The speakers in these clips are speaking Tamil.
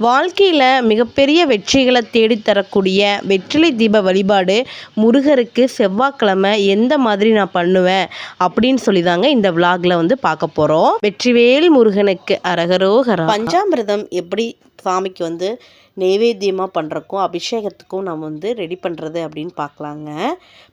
வாழ்க்கையில் மிகப்பெரிய வெற்றிகளை தேடித்தரக்கூடிய வெற்றிலை தீப வழிபாடு முருகருக்கு செவ்வாய்க்கிழமை எந்த மாதிரி நான் பண்ணுவேன் அப்படின்னு சொல்லி தாங்க இந்த விலாகில் வந்து பார்க்க போகிறோம் வெற்றிவேல் முருகனுக்கு அரகரோகரம் பஞ்சாமிரதம் எப்படி சாமிக்கு வந்து நெய்வேத்தியமாக பண்ணுறக்கும் அபிஷேகத்துக்கும் நம்ம வந்து ரெடி பண்ணுறது அப்படின்னு பார்க்கலாங்க.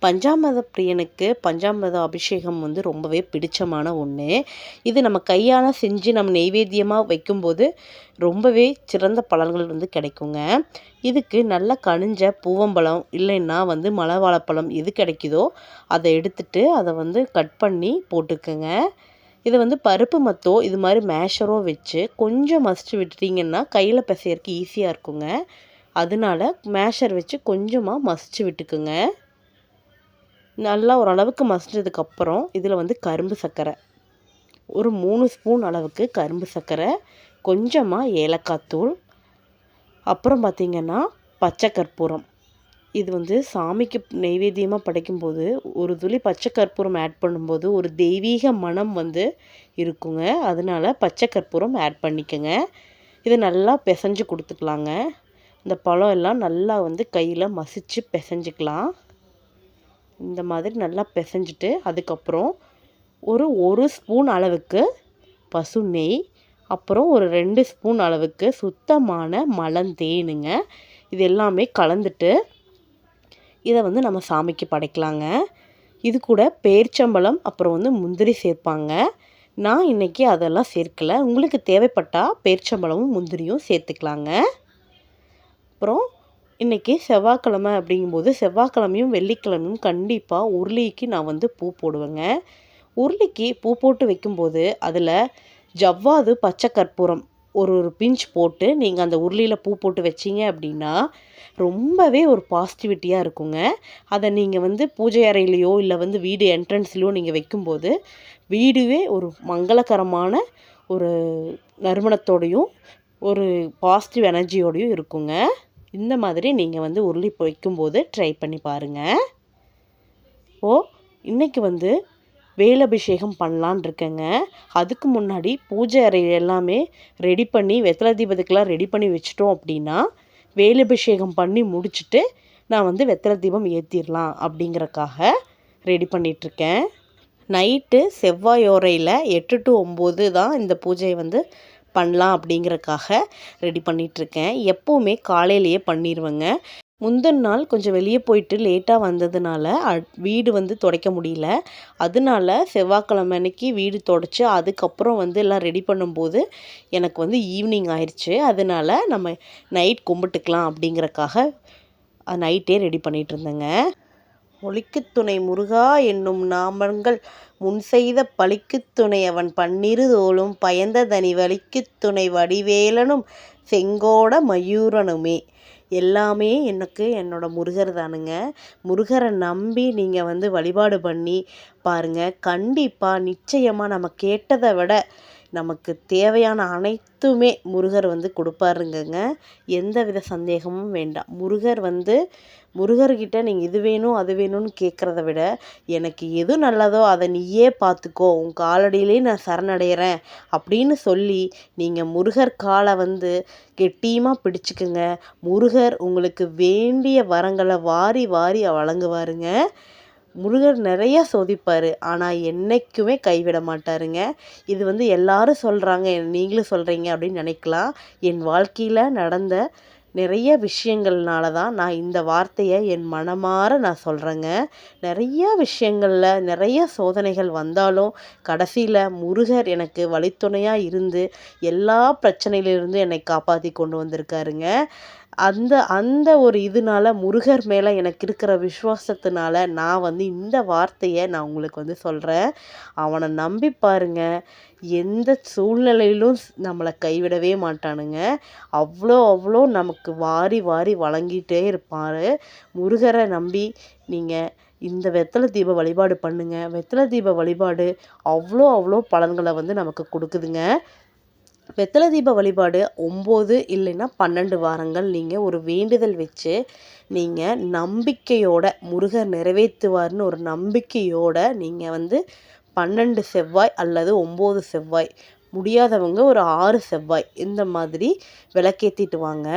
பஞ்சாமிரத பிரியனுக்கு பஞ்சாமிரத அபிஷேகம் வந்து ரொம்பவே பிடிச்சமான ஒன்று இது நம்ம கையால் செஞ்சு நம்ம நெய்வேத்தியமாக வைக்கும்போது ரொம்பவே சிறந்த பலன்கள் வந்து கிடைக்குங்க. இதுக்கு நல்ல கனிஞ்ச பூவம்பழம் இல்லைன்னா வந்து மலை வாழைப்பழம் எது கிடைக்குதோ அதை எடுத்துட்டு அதை வந்து கட் பண்ணி போட்டுக்கோங்க. இதை வந்து பருப்பு மத்தோ இது மாதிரி மேஷரோ வச்சு கொஞ்சம் மசிச்சு விட்டுட்டிங்கன்னா கையில் பிசையறக்கு ஈஸியாக இருக்குங்க. அதனால மேஷர் வச்சு கொஞ்சமாக மசிச்சு விட்டுக்குங்க. நல்லா ஓரளவுக்கு மசிச்சதுக்கப்புறம் இதில் வந்து கரும்பு சர்க்கரை. ஒரு மூணு ஸ்பூன் அளவுக்கு கரும்பு சர்க்கரை. கொஞ்சமாக ஏலக்காய் தூள் அப்புறம் பார்த்திங்கன்னா பச்சை கற்பூரம். இது வந்து சாமிக்கு நெய்வேத்தியமாக படைக்கும்போது ஒரு துளி பச்சை கற்பூரம் ஆட் பண்ணும்போது ஒரு தெய்வீக மனம் வந்து இருக்குங்க. அதனால் பச்சை கற்பூரம் ஆட் பண்ணிக்கோங்க. இதை நல்லா பிசைஞ்சு கொடுத்துக்கலாங்க. இந்த பழம் எல்லாம் நல்லா வந்து கையில் மசிச்சு பிசைஞ்சிக்கலாம். இந்த மாதிரி நல்லா பிசைஞ்சிட்டு அதுக்கப்புறம் ஒரு ஒரு ஸ்பூன் அளவுக்கு பசு நெய் அப்புறம் ஒரு ரெண்டு ஸ்பூன் அளவுக்கு சுத்தமான மலந்தேனுங்க. இது எல்லாமே கலந்துட்டு இதை வந்து நம்ம சாமிக்கு படைக்கலாங்க. இது கூட பேர்ச்சம்பழம் அப்புறம் வந்து முந்திரி சேர்ப்பாங்க. நான் இன்றைக்கி அதெல்லாம் சேர்க்கலை. உங்களுக்கு தேவைப்பட்டால் பேர்ச்சம்பழமும் முந்திரியும் சேர்த்துக்கலாங்க. அப்புறம் இன்றைக்கி செவ்வாய்க்கிழமை அப்படிங்கும்போது செவ்வாய்க்கிழமையும் வெள்ளிக்கிழமையும் கண்டிப்பாக உருளிக்கு நான் வந்து பூ போடுவேங்க. உருளிக்கு பூ போட்டு வைக்கும்போது அதில் ஜவ்வாது பச்சை கற்பூரம். ஒரு ஒரு பிஞ்ச் போட்டு நீங்கள் அந்த உருளியில் பூ போட்டு வச்சிங்க அப்படின்னா ரொம்பவே ஒரு பாசிட்டிவிட்டியாக இருக்குங்க. அதை நீங்கள் வந்து பூஜை அறையிலையோ இல்லை வந்து வீடு என்ட்ரன்ஸ்லையோ நீங்கள் வைக்கும்போது வீடுவே ஒரு மங்களகரமான ஒரு நறுமணத்தோடையும் ஒரு பாசிட்டிவ் எனர்ஜியோடையும் இருக்குங்க. இந்த மாதிரி நீங்கள் வந்து உருளி வைக்கும்போது ட்ரை பண்ணி பாருங்கள் ஓ இன்றைக்கி வந்து வேலபிஷேகம் பண்ணலான் இருக்கேங்க அதுக்கு முன்னாடி பூஜை அறை எல்லாமே ரெடி பண்ணி வெத்தலை தீபத்துக்கெலாம் ரெடி பண்ணி வச்சிட்டோம் அப்படின்னா வேலபிஷேகம் பண்ணி முடிச்சுட்டு நான் வந்து வெத்தலை தீபம் ஏற்றிடலாம் அப்படிங்கிறக்காக ரெடி பண்ணிகிட்ருக்கேன் நைட்டு செவ்வாயோரையில் எட்டு டு ஒம்பது தான் இந்த பூஜையை வந்து பண்ணலாம் அப்படிங்கிறக்காக ரெடி பண்ணிகிட்ருக்கேன் எப்போவுமே காலையிலேயே பண்ணிடுவேங்க முந்தின நாள் கொஞ்சம் வெளியே போயிட்டு லேட்டாக வந்ததுனால வீடு வந்து துடைக்க முடியல. அதனால செவ்வாய்க்கிழமை அன்னைக்கு வீடு துடைச்சி அதுக்கப்புறம் வந்து எல்லாம் ரெடி பண்ணும்போது எனக்கு வந்து ஈவினிங் ஆயிடுச்சு அதனால நம்ம நைட் கும்பிட்டுக்கலாம் அப்படிங்கிறக்காக நைட்டே ரெடி பண்ணிகிட்டு இருந்தேங்க. ஒளிக்கு முருகா என்னும் நாமங்கள் முன் செய்த பழிக்குத்துணை அவன் பன்னிருதோளும் பயந்த தனி வலிக்கு துணை வடிவேலனும் செங்கோட மயூரனுமே. எல்லாமே எனக்கு என்னோடய முருகர் தானுங்க. முருகரை நம்பி நீங்கள் வந்து வழிபாடு பண்ணி பாருங்கள் கண்டிப்பாக நிச்சயமாக நம்ம கேட்டதை விட நமக்கு தேவையான அனைத்துமே முருகர் வந்து கொடுப்பாருங்கங்க. எந்த வித சந்தேகமும் வேண்டாம். முருகர் வந்து முருகர்கிட்ட நீங்கள் இது வேணும் அது வேணும்னு கேட்குறத விட எனக்கு எது நல்லதோ அதை நீயே பார்த்துக்கோ உன் காலடியிலே நான் சரணடைகிறேன் அப்படின்னு சொல்லி நீங்கள் முருகர் காலை வந்து கெட்டியமாக பிடிச்சிக்குங்க. முருகர் உங்களுக்கு வேண்டிய வரங்களை வாரி வாரி வழங்குவாருங்க. முருகர் நிறையா சோதிப்பார் ஆனால் என்றைக்குமே கைவிட மாட்டாருங்க. இது வந்து எல்லாரும் சொல்கிறாங்க நீங்களும் சொல்கிறீங்க அப்படின்னு நினைக்கலாம். என் வாழ்க்கையில் நடந்த நிறைய விஷயங்கள்னால தான் நான் இந்த வார்த்தையை என் மனமாற நான் சொல்கிறேங்க நிறையா விஷயங்களில் நிறைய சோதனைகள் வந்தாலும் கடைசியில் முருகர் எனக்கு வழித்துணையாக இருந்து எல்லா பிரச்சனையிலிருந்து என்னை காப்பாற்றி கொண்டு வந்திருக்காருங்க. அந்த அந்த ஒரு இதனால முருகர் மேலே எனக்கு இருக்கிற விசுவாசத்தினால நான் வந்து இந்த வார்த்தையை நான் உங்களுக்கு வந்து சொல்கிறேன் அவனை நம்பி பாருங்க. எந்த சூழ்நிலையிலும் நம்மளை கைவிடவே மாட்டானுங்க. அவ்வளோ அவ்வளோ நமக்கு வாரி வாரி வழங்கிட்டே இருப்பார். முருகரை நம்பி நீங்கள் இந்த வெத்தலை தீப வழிபாடு பண்ணுங்கள் வெத்தலை தீப வழிபாடு அவ்வளோ அவ்வளோ பலன்களை வந்து நமக்கு கொடுக்குதுங்க. வெத்தலை தீப வழிபாடு ஒம்பது இல்லைன்னா பன்னெண்டு வாரங்கள் நீங்கள் ஒரு வேண்டுதல் வச்சு நீங்கள் நம்பிக்கையோட முருகர் நிறைவேற்றுவார்னு ஒரு நம்பிக்கையோட நீங்கள் வந்து பன்னெண்டு செவ்வாய் அல்லது ஒம்பது செவ்வாய் முடியாதவங்க ஒரு ஆறு செவ்வாய் இந்த மாதிரி விளக்கேற்றிட்டு வாங்க.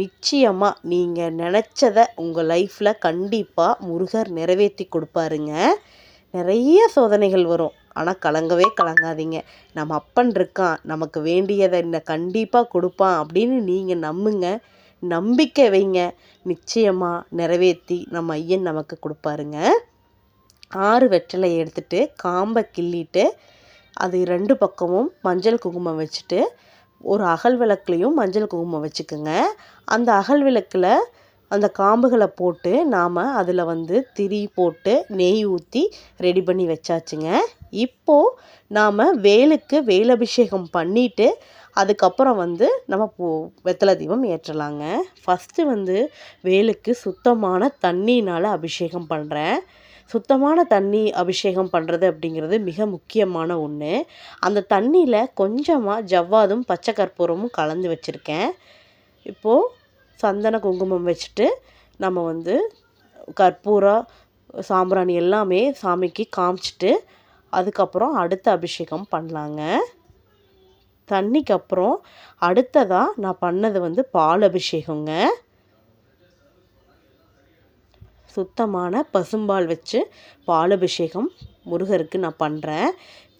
நிச்சயமாக நீங்கள் நினச்சதை உங்கள் லைஃப்பில் கண்டிப்பாக முருகர் நிறைவேற்றி கொடுப்பாருங்க. நிறைய சோதனைகள் வரும். ஆனால் கலங்கவே கலங்காதீங்க. நம்ம அப்பன் இருக்கான் நமக்கு வேண்டியதை என்ன கண்டிப்பாக கொடுப்பான் அப்படின்னு நீங்கள் நம்புங்க. நம்பிக்கை வைங்க. நிச்சயமாக நிறைவேற்றி நம்ம ஐயன் நமக்கு கொடுப்பாருங்க. ஆறு வெற்றிலை எடுத்துட்டு காம்பை கிள்ளிட்டு அது ரெண்டு பக்கமும் மஞ்சள் குங்குமம் வச்சுட்டு ஒரு அகல் விளக்குலையும் மஞ்சள் குங்குமம் வச்சுக்கோங்க. அந்த அகல் விளக்கில் அந்த காம்புகளை போட்டு நாம் அதில் வந்து திரி போட்டு நெய் ஊற்றி ரெடி பண்ணி வச்சாச்சுங்க. இப்போது நாம் வேலுக்கு வேலபிஷேகம் பண்ணிவிட்டு அதுக்கப்புறம் வந்து நம்ம பூ வெத்தலை தீபம் ஏற்றலாங்க. ஃபஸ்ட்டு வந்து வேலுக்கு சுத்தமான தண்ணினால் அபிஷேகம் பண்ணுறேன் சுத்தமான தண்ணி அபிஷேகம் பண்ணுறது அப்படிங்கிறது மிக முக்கியமான ஒன்று அந்த தண்ணியில் கொஞ்சமாக ஜவ்வாதும் பச்சை கற்பூரமும் கலந்து வச்சுருக்கேன். இப்போது சந்தன குங்குமம் வச்சுட்டு நம்ம வந்து கற்பூரம் சாம்பிராணி எல்லாமே சாமிக்கு காமிச்சிட்டு அதுக்கப்புறம் அடுத்த அபிஷேகம் பண்ணலாங்க. தண்ணிக்கு அப்புறம் அடுத்ததாக நான் பண்ணது வந்து பால் அபிஷேகங்க. சுத்தமான பசும்பால் வச்சு பால் அபிஷேகம் முருகருக்கு நான் பண்ணுறேன்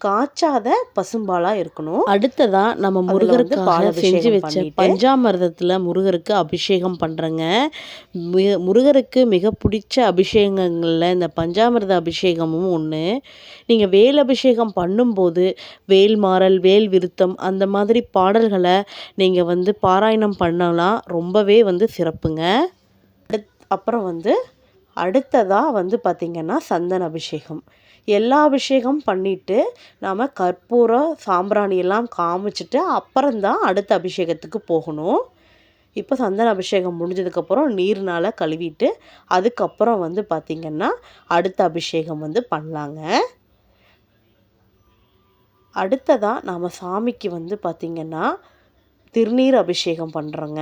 காய்ச்சாத பசும்பாலாக இருக்கணும். அடுத்ததாக நம்ம முருகருக்கு பால் செஞ்சு வச்ச பஞ்சாமிர்தத்தில் முருகருக்கு அபிஷேகம் பண்ணுறேங்க முருகருக்கு மிக பிடிச்ச அபிஷேகங்களில் இந்த பஞ்சாமிர்த அபிஷேகமும் ஒன்று நீங்கள் வேல் அபிஷேகம் பண்ணும்போது வேல் மாறல் வேல் விருத்தம் அந்த மாதிரி பாடல்களை நீங்கள் வந்து பாராயணம் பண்ணலாம் ரொம்பவே வந்து சிறப்புங்க. அப்புறம் வந்து அடுத்ததாக வந்து பார்த்திங்கன்னா சந்தன அபிஷேகம். எல்லா அபிஷேகம் பண்ணிவிட்டு நாம் கற்பூரம் சாம்பிராணி எல்லாம் காமிச்சிட்டு அப்புறம்தான் அடுத்த அபிஷேகத்துக்கு போகணும். இப்போ சந்தன அபிஷேகம் முடிஞ்சதுக்கப்புறம் நீர்னால் கழுவிட்டு அதுக்கப்புறம் வந்து பார்த்திங்கன்னா அடுத்த அபிஷேகம் வந்து பண்ணலாங்க. அடுத்ததாக நாம் சாமிக்கு வந்து பார்த்திங்கன்னா திருநீர் அபிஷேகம் பண்ணுறோங்க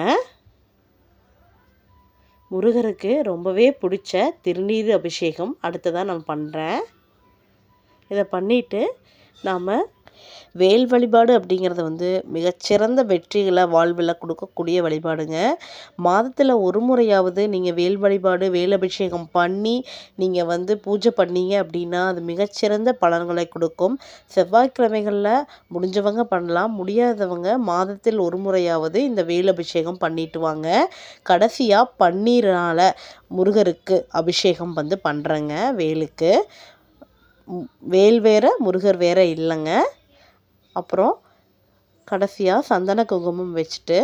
முருகருக்கு ரொம்பவே பிடிச்ச திருநீர் அபிஷேகம் அடுத்ததாக நான் பண்ணுறேன் இதை பண்ணிவிட்டு நாம் வேல் வழிபாடு அப்படிங்கிறது வந்து மிகச்சிறந்த வெற்றிகளை வாழ்வில் கொடுக்கக்கூடிய வழிபாடுங்க. மாதத்தில் ஒரு முறையாவது நீங்கள் வேல் வழிபாடு வேல் அபிஷேகம் பண்ணி நீங்கள் வந்து பூஜை பண்ணீங்க அப்படின்னா அது மிகச்சிறந்த பலன்களை கொடுக்கும். செவ்வாய்க்கிழமைகளில் முடிஞ்சவங்க பண்ணலாம் முடியாதவங்க மாதத்தில் ஒரு முறையாவது இந்த வேல் அபிஷேகம் பண்ணிட்டு வாங்க. கடைசியாக பன்னீரால் முருகருக்கு அபிஷேகம் வந்து பண்ணுறேங்க வேலுக்கு. வேல் வேறு முருகர் வேறு இல்லைங்க. அப்புறம் கடைசியாக சந்தன குங்குமம் வச்சுட்டு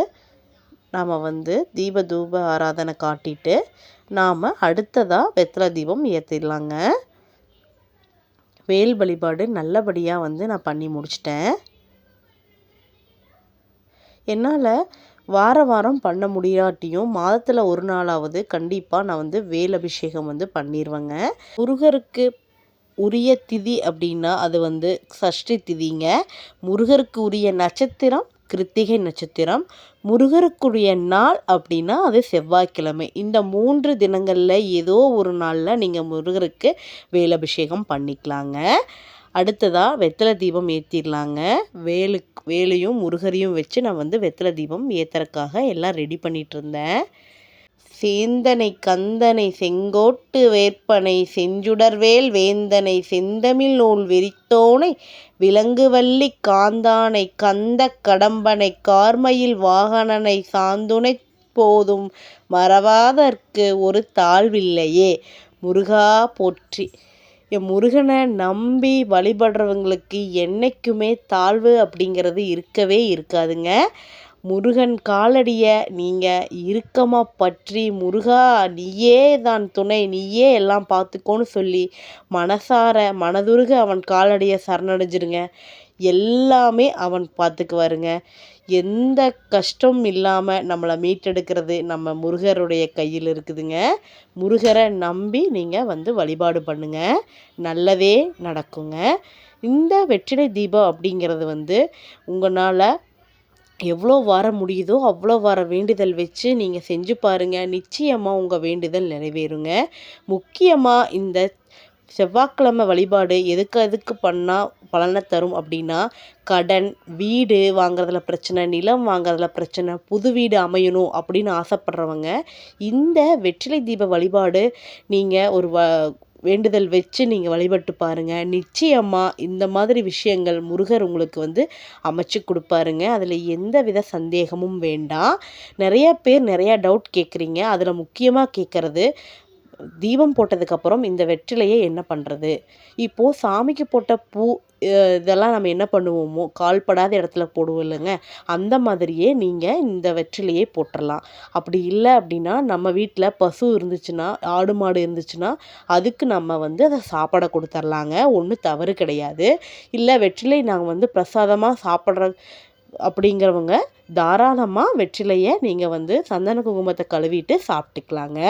நாம் வந்து தீப தூப ஆராதனை காட்டிட்டு நாம் அடுத்ததாக வெத்தலை தீபம் ஏற்றிடலாங்க வேல் வழிபாடு நல்லபடியாக வந்து நான் பண்ணி முடிச்சிட்டேன். என்னால் வார வாரம் பண்ண முடியாட்டியும் மாதத்தில் ஒரு நாளாவது கண்டிப்பாக நான் வந்து வேல் அபிஷேகம் வந்து பண்ணிடுவேங்க முருகருக்கு உரிய திதி அப்படின்னா அது வந்து சஷ்டி திதிங்க. முருகருக்கு உரிய நட்சத்திரம் கிருத்திகை நட்சத்திரம். முருகருக்குரிய நாள் அப்படின்னா அது செவ்வாய்க்கிழமை. இந்த மூன்று தினங்களில் ஏதோ ஒரு நாளில் நீங்கள் முருகருக்கு வேலபிஷேகம் பண்ணிக்கலாங்க. அடுத்ததாக வெத்தலை தீபம் ஏற்றிடலாங்க வேலுக்கு வேலையும் முருகரையும் வச்சு நான் வந்து வெத்தலை தீபம் ஏற்றுறக்காக எல்லாம் ரெடி பண்ணிகிட்டு இருந்தேன். சேந்தனை கந்தனை செங்கோட்டு வேற்பனை செஞ்சுடர்வேல் வேந்தனை செந்தமிழ் நூல் விரித்தோனை விலங்குவல்லி காந்தானை கந்த கடம்பனை கார்மையில் வாகனனை சாந்துணை போதும் மறவாதற்கு ஒரு தாழ்வில்லையே. முருகா போற்றி. என் முருகனை நம்பி வழிபடுறவங்களுக்கு என்றைக்குமே தாழ்வு அப்படிங்கிறது இருக்கவே இருக்காதுங்க. முருகன் காலடியை நீங்கள் இறுக்கமாக பற்றி முருகா நீயே தான் துணை நீயே எல்லாம் பார்த்துக்கோன்னு சொல்லி மனசார மனதுருக அவன் காலடியை சரணடைஞ்சிருங்க. எல்லாமே அவன் பார்த்துக்குவாருங்க. எந்த கஷ்டம் இல்லாமல் நம்மளை மீட்டெடுக்கிறது நம்ம முருகருடைய கையில் இருக்குதுங்க. முருகரை நம்பி நீங்கள் வந்து வழிபாடு பண்ணுங்கள் நல்லதே நடக்குங்க. இந்த வெற்றிலை தீபம் அப்படிங்கிறது வந்து உங்களால் எவ்வளோ வர முடியுதோ அவ்வளோ வர வேண்டுதல் வச்சு நீங்கள் செஞ்சு பாருங்கள் நிச்சயமாக உங்கள் வேண்டுதல் நிறைவேறுங்க. முக்கியமாக இந்த செவ்வாய்க்கிழமை வழிபாடு எதுக்கு எதுக்கு பண்ணால் பலனை தரும் அப்படின்னா கடன் வீடு வாங்குறதுல பிரச்சனை நிலம் வாங்குறதுல பிரச்சனை புது வீடு அமையணும் அப்படின்னு ஆசைப்படுறவங்க இந்த வெற்றிலை தீப வழிபாடு நீங்கள் ஒரு வ வேண்டுதல் வச்சு நீங்கள் வழிபட்டு பாருங்கள் நிச்சயமாக இந்த மாதிரி விஷயங்கள் முருகர் உங்களுக்கு வந்து அமைச்சு கொடுப்பாருங்க. அதில் எந்த வித சந்தேகமும் வேண்டாம். நிறைய பேர் நிறையா டவுட் கேட்குறீங்க அதில் முக்கியமாக கேட்குறது தீபம் போட்டதுக்கப்புறம் இந்த வெற்றிலையை என்ன பண்ணுறது இப்போது சாமிக்கு போட்ட பூ இதெல்லாம் நம்ம என்ன பண்ணுவோமோ கால்படாத இடத்துல போடுவோம் இல்லைங்க. அந்த மாதிரியே நீங்கள் இந்த வெற்றிலையை போட்டுடலாம் அப்படி இல்லை அப்படின்னா நம்ம வீட்டில் பசு இருந்துச்சுன்னா ஆடு மாடு இருந்துச்சுன்னா அதுக்கு நம்ம வந்து அதை சாப்பாடை கொடுத்துர்லாங்க. ஒன்றும் தவறு கிடையாது. இல்லை வெற்றிலை நாங்கள் வந்து பிரசாதமாக சாப்பிட்ற அப்படிங்கிறவங்க தாராளமாக வெற்றிலையை நீங்கள் வந்து சந்தன குங்குமத்தை கழுவிட்டு சாப்பிட்டுக்கலாங்க.